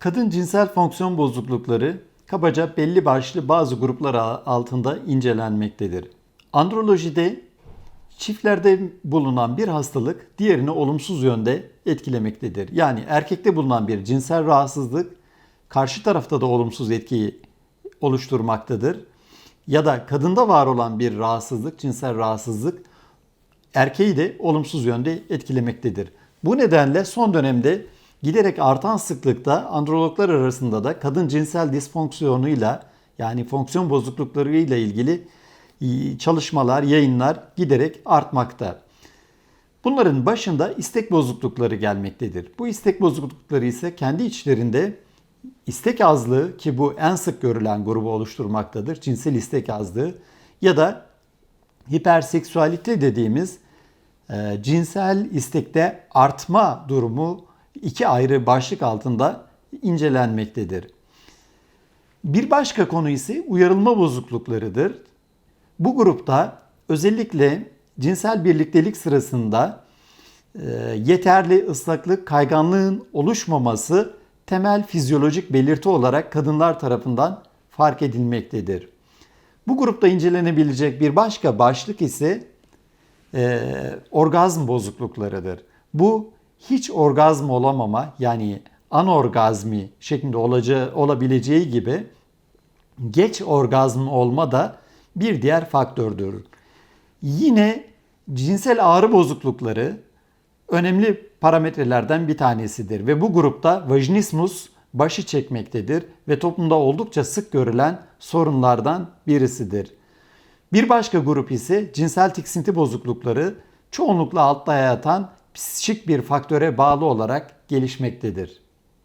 Kadın cinsel fonksiyon bozuklukları kabaca belli başlı bazı gruplar altında incelenmektedir. Androlojide çiftlerde bulunan bir hastalık diğerini olumsuz yönde etkilemektedir. Yani erkekte bulunan bir cinsel rahatsızlık karşı tarafta da olumsuz etkiyi oluşturmaktadır. Ya da kadında var olan bir rahatsızlık, cinsel rahatsızlık erkeği de olumsuz yönde etkilemektedir. Bu nedenle son dönemde giderek artan sıklıkta androloglar arasında da kadın cinsel disfonksiyonuyla yani fonksiyon bozukluklarıyla ilgili e, çalışmalar, yayınlar giderek artmakta. Bunların başında istek bozuklukları gelmektedir. Bu istek bozuklukları ise kendi içlerinde istek azlığı ki bu en sık görülen grubu oluşturmaktadır. Cinsel istek azlığı ya da hiperseksüalite dediğimiz e, cinsel istekte artma durumu iki ayrı başlık altında incelenmektedir. Bir başka konu ise uyarılma bozukluklarıdır. Bu grupta özellikle cinsel birliktelik sırasında e, yeterli ıslaklık, kayganlığın oluşmaması temel fizyolojik belirti olarak kadınlar tarafından fark edilmektedir. Bu grupta incelenebilecek bir başka başlık ise e, orgazm bozukluklarıdır. Bu hiç orgazm olamama yani anorgazmi şeklinde olacağı, olabileceği gibi geç orgazm olma da bir diğer faktördür. Yine cinsel ağrı bozuklukları önemli parametrelerden bir tanesidir ve bu grupta vajinismus başı çekmektedir ve toplumda oldukça sık görülen sorunlardan birisidir. Bir başka grup ise cinsel tiksinti bozuklukları çoğunlukla altta yatan psikik bir faktöre bağlı olarak gelişmektedir.